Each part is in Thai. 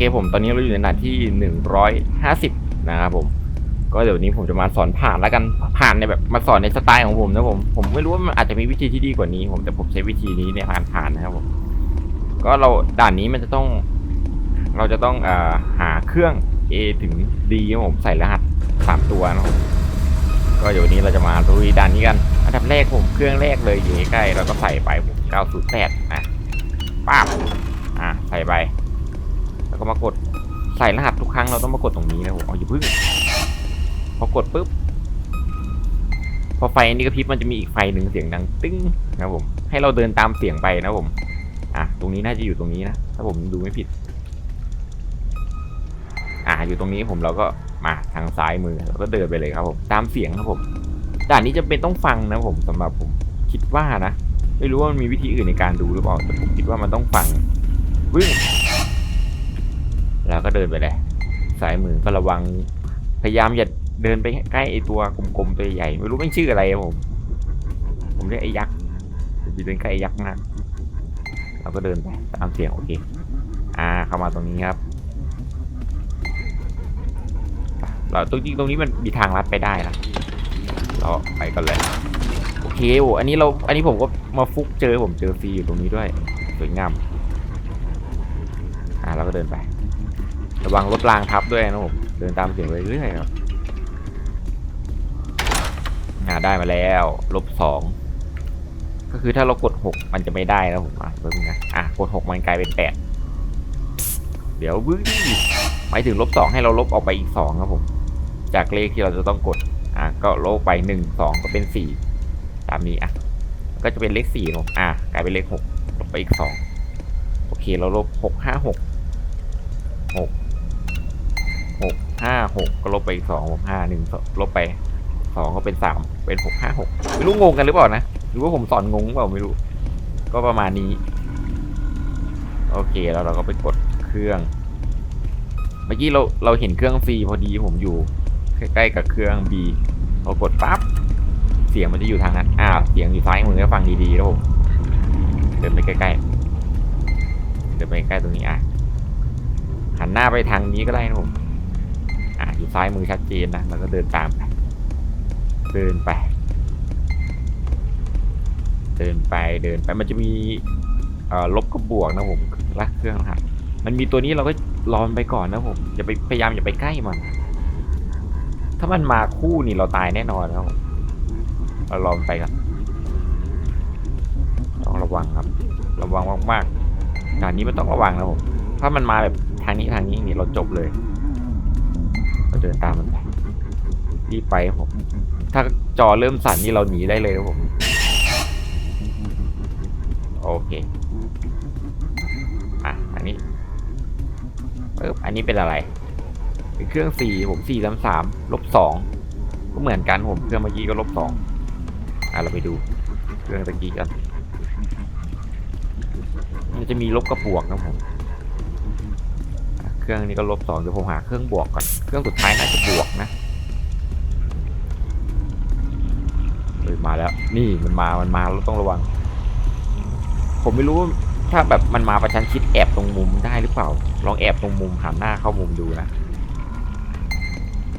เคผมตอนนี้เราอยู่ในด่านที่หนึ่งร้อยห้าสิบนะครับผม ก็เดี๋ยวนี้ผมจะมาสอนผ่านแล้วกันผ่านในแบบมาสอนในสไตล์ของผมนะผม ผมไม่รู้ว่ามันอาจจะมีวิธีที่ดีกว่านี้ ผมแต่ผมใช้วิธีนี้ในการผ่านนะครับผม ก็เราด่านนี้มันจะต้อง เราจะต้องอ่าหาเครื่อง A ถึง D ครับผมใส่รหัสสามตัวนะครับก็เดี๋ยวนี้เราจะมาลุยด่านนี้กัน อันดับแรกผมเครื่องแรกเลยอยู่ใกล้เราก็ใส่ไปผม908นะป้าบอะใส่ไป ก็มากดใส่รหัสทุกครั้งเราต้องมากดตรงนี้นะผมเอาอย่าพึ่งพอกดปุ๊บพอไฟนี้กระพริบมันจะมีอีกไฟหนึ่งเสียงดังตึ้งนะผมให้เราเดินตามเสียงไปนะผมอะตรงนี้น่าจะอยู่ตรงนี้นะถ้าผมดูไม่ผิด อะอยู่ตรงนี้ผมเราก็มาทางซ้ายมือเราก็เดินไปเลยครับผมตามเสียงครับผมด่านนี้จะเป็นต้องฟังนะผมสำหรับผมคิดว่านะ ไม่รู้ว่ามันมีวิธีอื่นในการดูหรือเปล่าแต่ผมคิดว่ามันต้องฟังวิ่ง แล้วก็เดินไปเลยซ้ายมือก็ระวัง พยายามอย่าเดินไปใกล้ไอตัวกลมๆตัวใหญ่ไม่รู้ไม่ชื่ออะไรผม ผมเรียกไอ้ยักษ์จะเดินใกล้ไอ้ยักษ์มากเราก็เดินไปตามเสียงโอเค อ่าเข้ามาตรงนี้ครับ เราตรงจริงตรงนี้มันมีทางลัดไปได้นะเราไปกันเลยโอเคโอ้อันนี้เราอันนี้ผมก็มาฟุกเจอผมเจอฟรีอยู่ตรงนี้ด้วยสวยงามอ่าเราก็เดินไป ระวังรถรางทับด้วยนะผมเดินตามเสียงไปเรื่อยครับอ่าได้มาแล้วลบสองก็คือถ้าเรากดหกมันจะไม่ได้นะผมอะเพิ่มนะอะกดหกมันกลายเป็นแปดเดี๋ยวบึ้งหมายถึงลบสองให้เราลบออกไปอีกสองครับผม จากเลขที่เราจะต้องกดอะก็ลบไปหนึ่งสองก็เป็นสี่ตามนี้อะก็จะเป็นเลขสี่ครับอะกลายเป็นเลขหกลบไปอีกสองโอเคเราลบหกห้าหกหก ห้าหกก็ลบไปอีกสองหกห้าหนึ่งลบไปสองก็เป็นสามเป็นหกห้าหกไม่รู้งงกันหรือเปล่านะหรือว่าผมสอนงงเปล่าไม่รู้ ก็ประมาณนี้ โอเคแล้วเราก็ไปกดเครื่อง เมื่อกี้เราเราเห็นเครื่อง C พอดีผมอยู่ใกล้ๆกับเครื่อง B พอกดปั๊บเสียงมันจะอยู่ทางนั้นอ้าวเสียงอยู่ซ้ายมือก็ฟังดีๆแล้วผมเดินไปใกล้ๆเดินไปใกล้ตรงนี้อะหันหน้าไปทางนี้ก็ได้นะผม อยู่ซ้ายมือชัดเจนนะแล้วก็เดินตามไปเดินไป เดินไปเดินไปมันจะมีลบกับบวกนะผมละเครื่องรหัสมันมีตัวนี้เราก็รอมันไปก่อนนะผมอย่าไปพยายามอย่าไปใกล้มัน ถ้ามันมาคู่นี่เราตายแน่นอนนะผมเรารอมันไปก่อนต้องระวังครับ ระวังมากๆด่านนี้มันต้องระวังนะผมถ้ามันมาแบบทางนี้ทางนี้นี่เราจบเลย เราเดินตามมันไปรีบไปครับผม ถ้าจอเริ่มสั่นนี่เราหนีได้เลยครับผม โอเค อะ อันนี้ปึ๊บอันนี้เป็นอะไร เป็นเครื่องสี่ผมสี่สามสามลบสองก็เหมือนกันผมเครื่องเมื่อกี้ก็ลบสองอะเราไปดูเครื่องตะกี้กัน มันจะมีลบกับบวกนะผม รื่องนี้ก็ลบสองเดี๋ยวผมหาเครื่องบวกก่อน เครื่องสุดท้ายน่าจะบวกนะเฮ้ยมาแล้ว นี่มันมา มันมาเราต้องระวัง ผมไม่รู้ว่าถ้าแบบมันมาประชันชิดแอบตรงมุมได้หรือเปล่า ลองแอบตรงมุมหันหน้าเข้ามุมดูนะ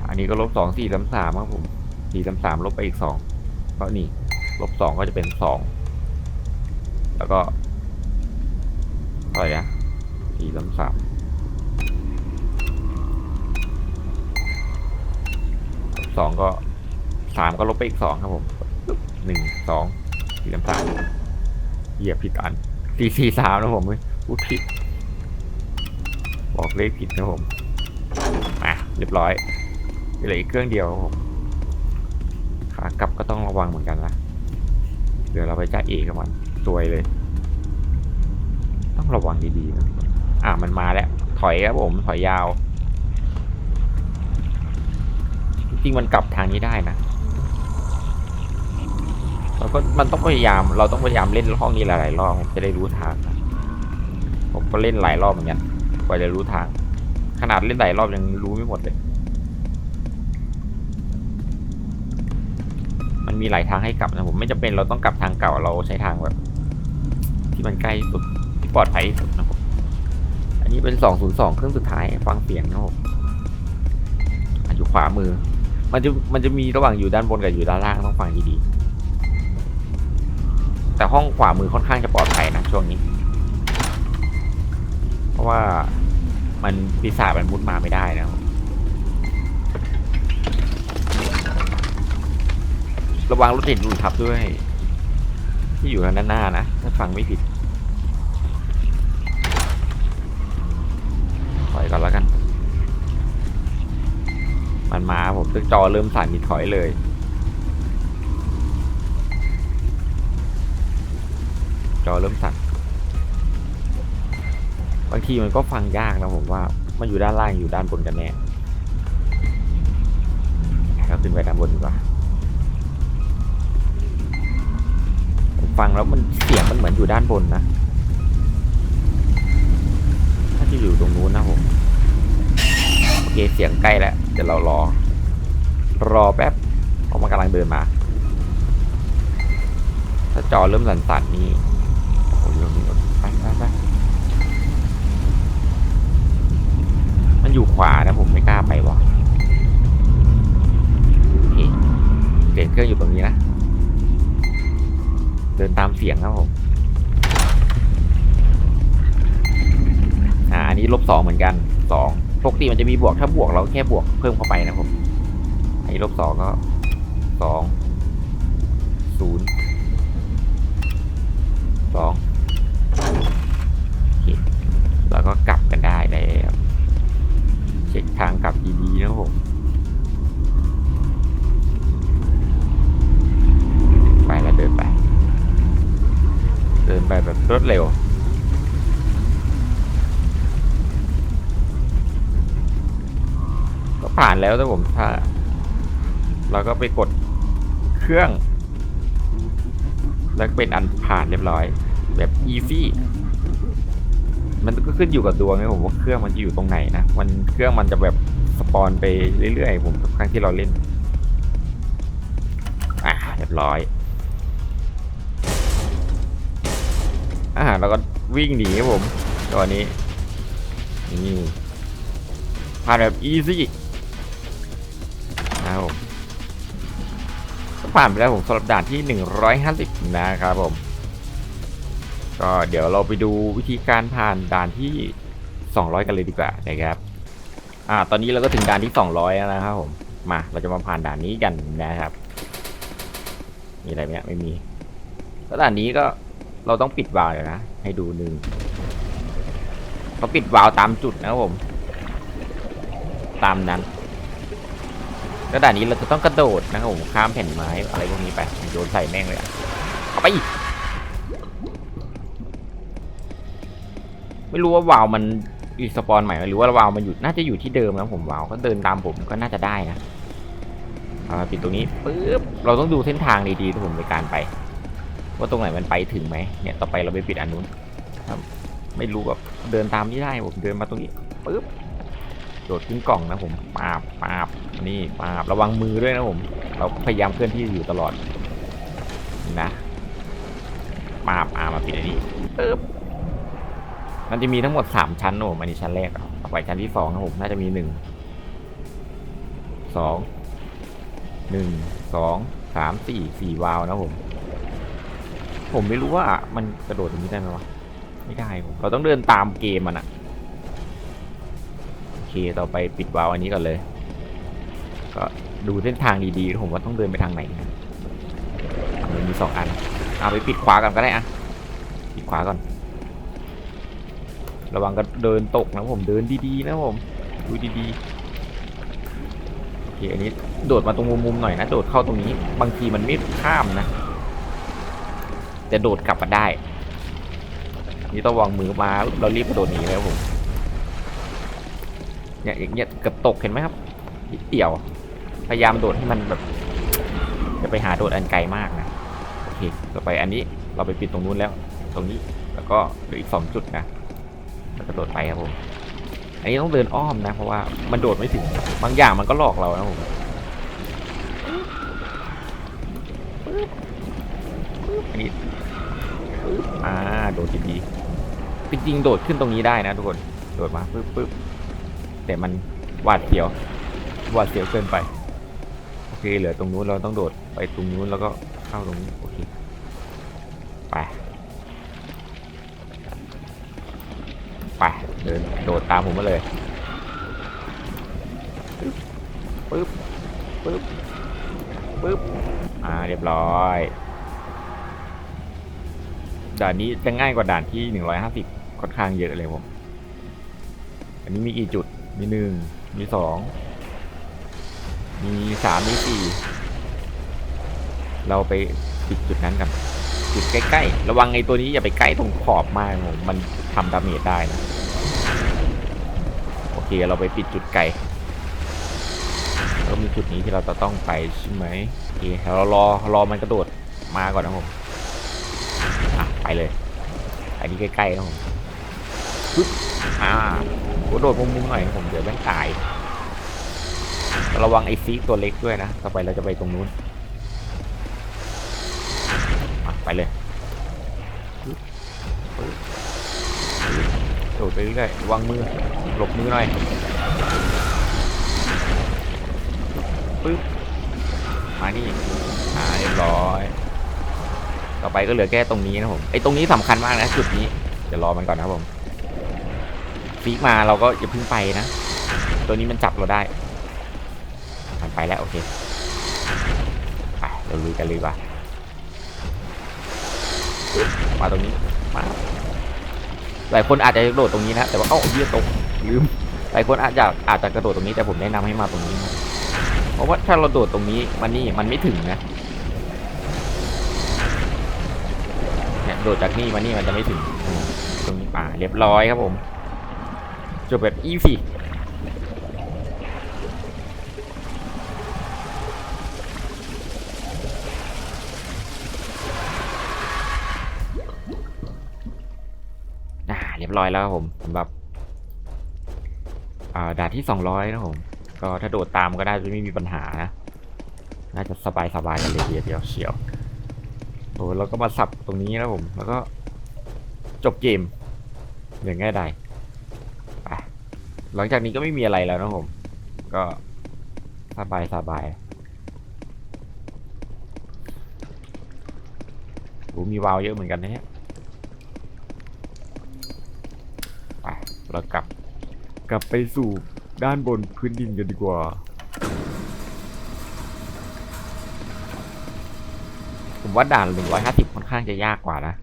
อันนี้ก็ลบสองสี่สามสามครับผมสี่สามสามลบไปอีกสองก็นี่ ลบสองก็จะเป็นสอง แล้วก็อะไรอะสี่สามสามลบ สองก็สามก็ลบไปอีกสองครับผมหนึ่งสองสี่สามสามเหยียบผิดอันสี่สี่สามนะผมเว้ยพูดผิด บอกเลขผิดนะผมอะเรียบร้อยเหลืออีกเครื่องเดียวครับผมขากลับก็ต้องระวังเหมือนกันนะเดี๋ยวเราไปจ้าเอกกับมันซวยเลย ต้องระวังดีๆนะอะมันมาแล้ว ถอยครับผม ถอยยาว จริงมันกลับทางนี้ได้นะเราก็มันต้องพยายาม เราต้องพยายามเล่นห้องนี้หลายๆรอบจะได้รู้ทางนะผมก็เล่นหลายรอบเหมือนกันกว่าจะรู้ทาง ขนาดเล่นหลายรอบยังรู้ไม่หมดเลย มันมีหลายทางให้กลับนะผมไม่จำเป็นเราต้องกลับทางเก่าเราใช้ทางแบบ ที่มันใกล้ที่สุดที่ปลอดภัยที่สุดนะผมอันนี้เป็นสองศูนย์สองเครื่องสุดท้ายฟังเสียงนะครับผมอยู่ขวามือ มันจะมันจะมีระหว่างอยู่ด้านบนกับอยู่ด้านล่างต้องฟังดีๆแต่ห้องขวามือค่อนข้างจะปลอดภัยนะช่วงนี้ เพราะว่ามันปีศาจมันมุดมาไม่ได้นะระวังรถติดหลุดทับด้วย ที่อยู่ทางด้านหน้านะถ้าฟังไม่ผิด มันมาผมตึกจอเริ่มสั่นมีถอยเลย จอเริ่มสั่นบางทีมันก็ฟังยากนะผมว่ามันอยู่ด้านล่างอยู่ด้านบนกันแน่เราขึ้นไปด้านบนดีกว่าฟังแล้วมันเสียงมันเหมือนอยู่ด้านบนนะถ้าจะอยู่ตรงนู้นนะผมโอเคเสียงใกล้แล้ว ดี๋ยวเรารอ รอแป๊บเพราะมันกำลังเดินมา ถ้าจอเริ่มสั่นๆนี้โอ้ยเริ่มมีรถไปไปไปมันอยู่ขวานะผมไม่กล้าไปวะเคเสียงเครื่องอยู่ตรงนี้นะ เดินตามเสียงครับผมอ่าอันนี้ลบสองเหมือนกันสอง ปกติมันจะมีบวกถ้าบวกเราแค่บวกเพิ่มเข้าไปนะครับไอ้ลบสองก็สองศูนย์ เราก็ไปกดเครื่อง แล้วเป็นอันผ่านเรียบร้อย แบบ easy มันก็ขึ้นอยู่กับดวงนะผมว่าเครื่องมันจะอยู่ตรงไหนนะมันเครื่องมันจะแบบสปอนไปเรื่อยๆผมทุกครั้งที่เราเล่นอะเรียบร้อยอ่าแล้วก็วิ่งหนีครับผมตัวนี้นี่ผ่านแบบ easy นะครับผม ผ่านไปแล้วผมสำหรับด่านที่ 150 นะครับผม ก็เดี๋ยวเราไปดูวิธีการผ่านด่านที่ 200 กันเลยดีกว่านะครับ อ่า ตอนนี้เราก็ถึงด่านที่ 200 แล้วนะครับผม มา เราจะมาผ่านด่านนี้กันนะครับ มีอะไรไหมเนี่ยไม่มีแล้วด่านนี้ก็เราต้องปิดวาล์วเลยนะ ให้ดูหนึ่งเขาปิดวาล์วตามจุดนะครับผม ตามนั้น แล้วด่านนี้เราจะต้องกระโดดนะครับผมข้ามแผ่นไม้อะไรพวกนี้ไปโยนใส่แม่งเลยอะเอาไป ไม่รู้ว่าวาล์วมันอีสปอนใหม่หรือว่าวาล์วมันอยู่น่าจะอยู่ที่เดิมนะผมวาล์วก็เดินตามผมก็น่าจะได้นะเอามาปิดตรงนี้ปึ๊บเราต้องดูเส้นทางดีๆทุกผมในการไป ว่าตรงไหนมันไปถึงไหมเนี่ยต่อไปเราไปปิดอันนู้นครับไม่รู้แบบเดินตามที่ได้ผมเดินมาตรงนี้ปึ๊บโดดขึ้นกล่องนะผมปาบปาบ นี่ปาบระวังมือด้วยนะผม เราพยายามเคลื่อนที่อยู่ตลอดนะปาบอามาปิดอันนี้ปึ๊บมันจะมีทั้งหมดสามชั้นนะผมอันนี้ชั้นแรกอะต่อไปชั้นที่สองนะผมน่าจะมีหนึ่งสองหนึ่งสองสามสี่สี่วาล์วนะผม ผมไม่รู้ว่ามันกระโดดอย่างนี้ได้ไหมวะไม่ได้ผมเราต้องเดินตามเกมมันอะโอเค ต่อไปปิดวาล์วอันนี้ก่อนเลย ก็ดูเส้นทางดีๆ ผมว่าต้องเดินไปทางไหนนะมันมีสองอัน เอาไปปิดขวาก่อนก็ได้อะปิดขวาก่อน ระวังก็เดินตกนะผม เดินดีๆนะผม ดูดีๆ โอเค อันนี้โดดมาตรงมุมๆหน่อยนะ โดดเข้าตรงนี้ บางทีมันไม่ข้ามนะจะโดดกลับมาได้ นี่ต้องวางมือมา เรารีบกระโดดหนีแล้วผม เนี่ยอย่างเงี้ยเกือบตกเห็นไหมครับนิดเดียว พยายามโดดให้มันแบบจะไปหาโดดอันไกลมากนะโอเคต่อไปอันนี้เราไปปิดตรงนู้นแล้ว ตรงนี้แล้วก็เหลืออีกสองจุดนะแล้วก็โดดไปครับผมอันนี้ต้องเดินอ้อมนะ เพราะว่ามันโดดไม่ถึงบางอย่างมันก็หลอกเรานะผมอันนี้อ่าโดดดีๆจริงๆโดดขึ้นตรงนี้ได้นะทุกคนโดดมาปึ๊บปึ๊บแต่มันหวาดเสียวหวาดเสียวเกินไป เคเหลือตรงนู้นเราต้องโดดไปตรงนู้นแล้วก็เข้าตรงนี้โอเคไปไปเดินโดดตามผมมาเลยปึ๊บปึ๊บปึ๊บอ่าเรียบร้อยด่านนี้จะง่ายกว่าด่านที่ 150 ค่อนข้างเยอะเลยผม อันนี้มีกี่จุด มีหนึ่ง มีสอง มีสามมีสี่เราไปปิดจุดนั้นกันจุดใกล้ๆ ระวังไอ้ตัวนี้อย่าไปใกล้ตรงขอบมากผมมันทำดาเมจได้นะ โอเคเราไปปิดจุดไกลแล้วมีจุดนี้ที่เราจะต้องไปใช่ไหมโอเคเรารอรอมันกระโดดมาก่อนนะผมอะไปเลยอันนี้ใกล้ๆนะผมปึ๊บอ่ากระโดดมุมๆหน่อยผมเดี๋ยวแม่งตาย ระวังไอซีตัวเล็กด้วยนะ ต่อไปเราจะไปตรงนู้นไปเลยโดดไปเรื่อยระวังมือ หลบมือหน่อยปึ๊บมานี่อ่าเรียบร้อย ต่อไปก็เหลือแค่ตรงนี้นะผม ไอ้ตรงนี้สำคัญมากนะจุดนี้ เดี๋ยวรอมันก่อนนะผมฟีกมาเราก็อย่าเพิ่งไปนะ ตัวนี้มันจับเราได้ มันไปแล้วโอเคไปเราลุยกันเลยกว่ามาตรงนี้มาหลายคนอาจจะกระโดดตรงนี้นะแต่ว่าเอ้าเหี้ยตกลืมหลายคนอาจจะอาจจะกระโดดตรงนี้แต่ผมแนะนำให้มาตรงนี้นะเพราะว่าถ้าเราโดดตรงนี้มันนี่มันไม่ถึงนะเนี่ยโดดจากนี่มานี่มันจะไม่ถึง ตรงนี้ป่าเรียบร้อยครับผมจบแบบอีซี่ ยบร้อยแล้วครับผมสำหรับอ่าด่านที่ 200 นะผม ก็ถ้าโดดตามก็ได้จะไม่มีปัญหานะน่าจะสบายสบายกันเลยเดียวเชียวโอ้เราก็มาสับตรงนี้นะผม แล้วก็จบเกมอย่างง่ายดายไปหลังจากนี้ก็ไม่มีอะไรแล้วนะผม ก็สบายสบายโอ้มีวาวเยอะเหมือนกันนะเนี่ยไป เรากลับ กลับไปสู่ด้านบนพื้นดินกันดีกว่า ผมว่าด่าน 150 ค่อนข้างจะยากกว่านะ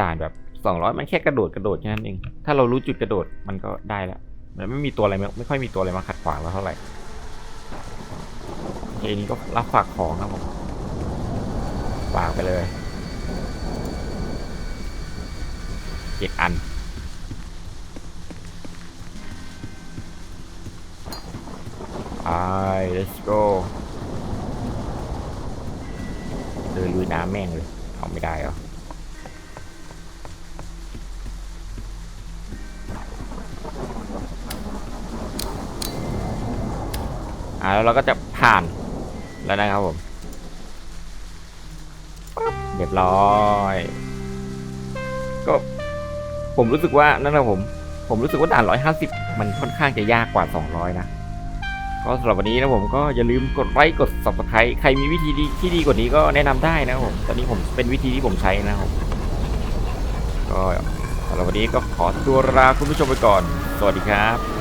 ด่านแบบ 200 มันแค่กระโดดกระโดดแค่นั้นเอง ถ้าเรารู้จุดกระโดดมันก็ได้แล้วมันไม่มีตัวอะไรไม่ค่อยมีตัวอะไรมาขัดขวางเราเท่าไหร่โอเคนี้ก็รับฝากของครับผมฝากไปเลยเจ็ดอัน ไป let's go เดินลุยน้ำแม่งเลย เอาไม่ได้เหรออ่าแล้วเราก็จะผ่านแล้วนะครับผมเรียบร้อย ก็ผมรู้สึกว่านั่นนะผม ผมรู้สึกว่าด่าน 150 มันค่อนข้างจะยากกว่า 200 นะ ก็สำหรับวันนี้นะผมก็อย่าลืมกดไลค์กด subscribe ใครมีวิธีดีที่ดีกว่านี้ก็แนะนำได้นะครับผมตอนนี้ผมเป็นวิธีที่ผมใช้นะครับก็สำหรับวันนี้ก็ขอตัวลาคุณผู้ชมไปก่อน สวัสดีครับ